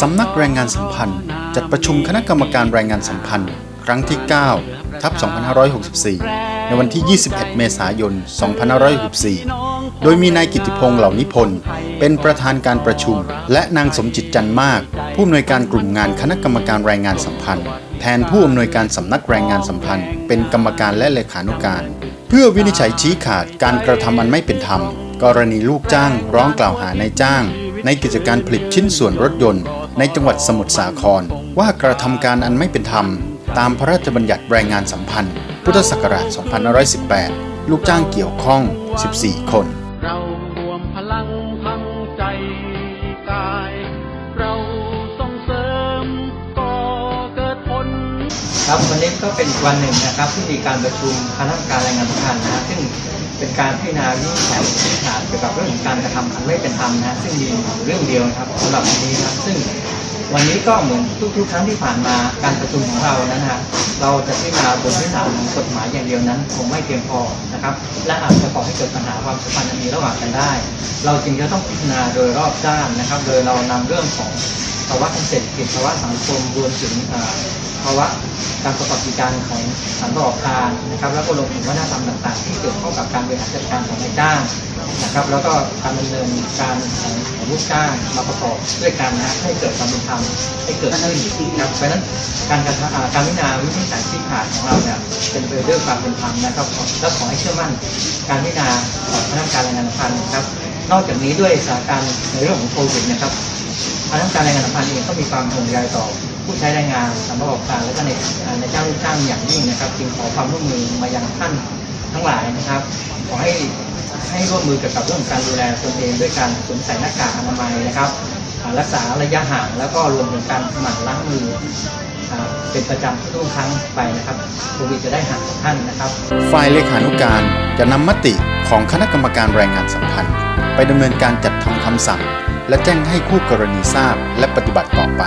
สำนักแรงงานสัมพันธ์ จัดประชุมคณะกรรมการแรงงานสัมพันธ์ ครั้งที่ 9 ทับ 2564 ในวันที่ 21 เมษายน 2564 โดยมีนายกิติพงษ์เหล่านิพนธ์เป็นประธานการประชุม และนางสมจิตจันมาก ผู้อำนวยการกลุ่มงานคณะกรรมการแรงงานสัมพันธ์ แทนผู้อำนวยการสำนักแรงงานสัมพันธ์ เป็นกรรมการและเลขานุการ เพื่อวินิจฉัยชี้ขาดการกระทำอันไม่เป็นธรรม กรณีลูกจ้าง ร้องกล่าวหานายจ้าง ในกิจการผลิตชิ้นส่วนรถยนต์ ในจังหวัดสมุทรสาคร ว่ากระทำการอันไม่เป็นธรรม ตามพระราชบัญญัติแรงงานสัมพันธ์ พุทธศักราช 2518 ลูกจ้างเกี่ยวข้อง 14 คน เรารวมพลังทั้งใจกาย เราส่งเสริมก่อเกิดผลครับวันนี้ก็เป็นอีกวันหนึ่งนะครับที่มีการประชุมคณะกรรมการแรงงานสัมพันธ์นะฮะซึ่ง เป็นการพิจารณาวินิจฉัยชี้ขาดเกี่ยวกับเรื่องของการกระทำอันไม่เป็นธรรมนะซึ่งมีเรื่องเดียวนะครับสำหรับวันนี้นะซึ่งวันนี้ก็เหมือนทุกๆครั้งที่ผ่านมาการประชุมของเรานั้นนะฮะเราจะพิจารณาบนพื้นฐานของกฎหมายอย่างเดียวนั้นคงไม่เพียงพอนะครับ และอาจจะก่อให้เกิดปัญหาความสัมพันธ์นมีระหว่างกันได้ เราจึงจะต้องพิจารณาโดยรอบด้านนะครับ โดยเรานำเรื่องของาวะทางเศรษฐกิจภาวะสังคมรวมถึงภาวะการประกอบกิจการของสถานประกอบการนะครับ แล้วก็รวมถึงวัฒนธรรมต่าง ๆ ที่เกี่ยวข้องกับการบริหารจัดการของนายจ้างนะครับ แล้วก็การดำเนินการของลูกจ้างมาประกอบด้วยกันนะให้เกิดความเป็นธรรมให้เกิดขึ้นนะครับเพราะฉะนั้นการกระทำอ่าการพิจารณาวินิจฉัยชี้ขาดของเราเนี่ยเป็นไปด้วยความเป็นธรรมนะครับและขอให้เชื่อมั่นการพิจารณาของคณะกรรมการแรงงานพันธ์นะครับ นอกจากนี้ด้วยสถานการณ์ในเรื่องของโควิดนะครับ คณะกรรมการแรงงานสัมพันธ์เองก็มีความห่วงใยต่อผู้ใช้แรงงานสำประกอบการและก็ในในเจ้าลูกจ้างอย่างยิ่งนะครับจึงขอความร่วมมือมายังท่านทั้งหลายนะครับ ขอให้ให้ร่วมมือเกี่ยวกับเรื่องของการดูแลตนเองด้วยการสวมใส่หน้ากากอนามัยนะครับรักษาระยะห่างแล้วก็รวมถึงการหมั่นล้างมือเป็นประจำทุกครั้งไปนะครับโควิดจะได้ห่างจากท่านนะครับ ฝ่ายเลขานุการจะนำมติของคณะกรรมการแรงงานสัมพันธ์ ไปดำเนินการจัดทำคำสั่ง และแจ้งให้คู่กรณีทราบและปฏิบัติต่อไป